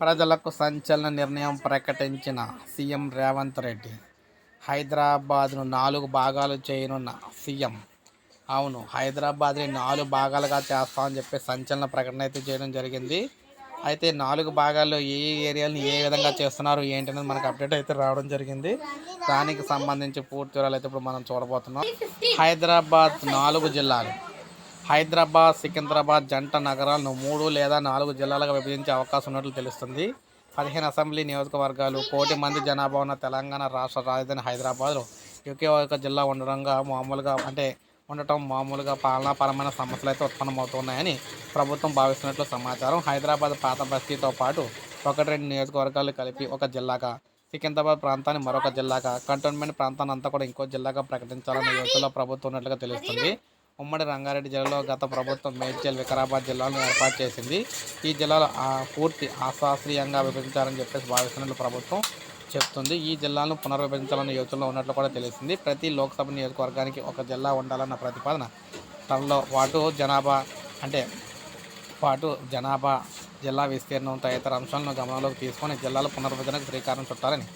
ప్రజలకు సంచలన నిర్ణయం ప్రకటించిన సీఎం రేవంత్ రెడ్డి. హైదరాబాద్ను నాలుగు భాగాలు చేయనున్న సీఎం. అవును హైదరాబాద్ని నాలుగు భాగాలుగా చేస్తామని చెప్పి సంచలన ప్రకటన అయితే చేయడం జరిగింది. అయితే నాలుగు భాగాల్లో ఏ ఏరియాలను ఏ విధంగా చేస్తున్నారు ఏంటి అనేది మనకు అప్డేట్ అయితే రావడం జరిగింది. దానికి సంబంధించి పూర్తి వివరాలు అయితే ఇప్పుడు మనం చూడబోతున్నాం. హైదరాబాద్ నాలుగు జిల్లాలు. హైదరాబాద్ సికింద్రాబాద్ జంట నగరాలను మూడు లేదా నాలుగు జిల్లాలుగా విభజించే అవకాశం ఉన్నట్లు తెలుస్తుంది. పదిహేను అసెంబ్లీ నియోజకవర్గాలు కోటి మంది జనాభా ఉన్న తెలంగాణ రాష్ట్ర రాజధాని హైదరాబాద్లో ఒకే ఒక జిల్లా ఉండడంగా మామూలుగా అంటే ఉండటం మామూలుగా పాలనాపరమైన సమస్యలు అయితే ఉత్పన్నమవుతున్నాయని ప్రభుత్వం భావిస్తున్నట్లు సమాచారం. హైదరాబాద్ పాత బస్తీతో పాటు ఒకటి రెండు నియోజకవర్గాలు కలిపి ఒక జిల్లాగా సికింద్రాబాద్ ప్రాంతాన్ని మరొక జిల్లాగా కంటోన్మెంట్ ప్రాంతాన్ని అంతా కూడా ఇంకో జిల్లాగా ప్రకటించాలని యోచనలో ప్రభుత్వం ఉన్నట్లుగా తెలుస్తుంది. ఉమ్మడి రంగారెడ్డి జిల్లాలో గత ప్రభుత్వం మేడ్చల్ వికారాబాద్ జిల్లాలను ఏర్పాటు చేసింది. ఈ జిల్లాలో ఆ పూర్తి అశాస్త్రీయంగా విభజించాలని చెప్పేసి భావిస్తున్నట్లు ప్రభుత్వం చెప్తుంది. ఈ జిల్లాను పునర్విభజించాలన్న యోచనలో ఉన్నట్లు కూడా తెలిసింది. ప్రతి లోక్సభ నియోజకవర్గానికి ఒక జిల్లా ఉండాలన్న ప్రతిపాదన తనలో పాటు జనాభా అంటే పాటు జనాభా జిల్లా విస్తీర్ణం తదితర అంశాలను గమనంలోకి తీసుకొని జిల్లాల పునర్విభజనకు శ్రీకారం చుట్టాలని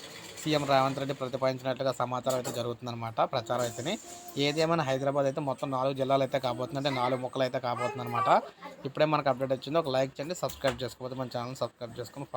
సీఎం రేవంత్ రెడ్డి ప్రతిపాదించినట్లుగా సమాచారం అయితే జరుగుతుందన్నమాట ప్రచారం అయితేనే. ఏదేమైనా హైదరాబాద్ అయితే మొత్తం నాలుగు జిల్లాలు అయితే కాబోతుందంటే నాలుగు ముక్కలు అయితే కాబోతుందన్నమాట. ఇప్పుడే మనకు అప్డేట్ వచ్చింది ఒక లైక్ చేయండి సబ్స్క్రైబ్ చేసుకోకపోతే మన ఛానల్ సబ్స్క్రైబ్ చేసుకొని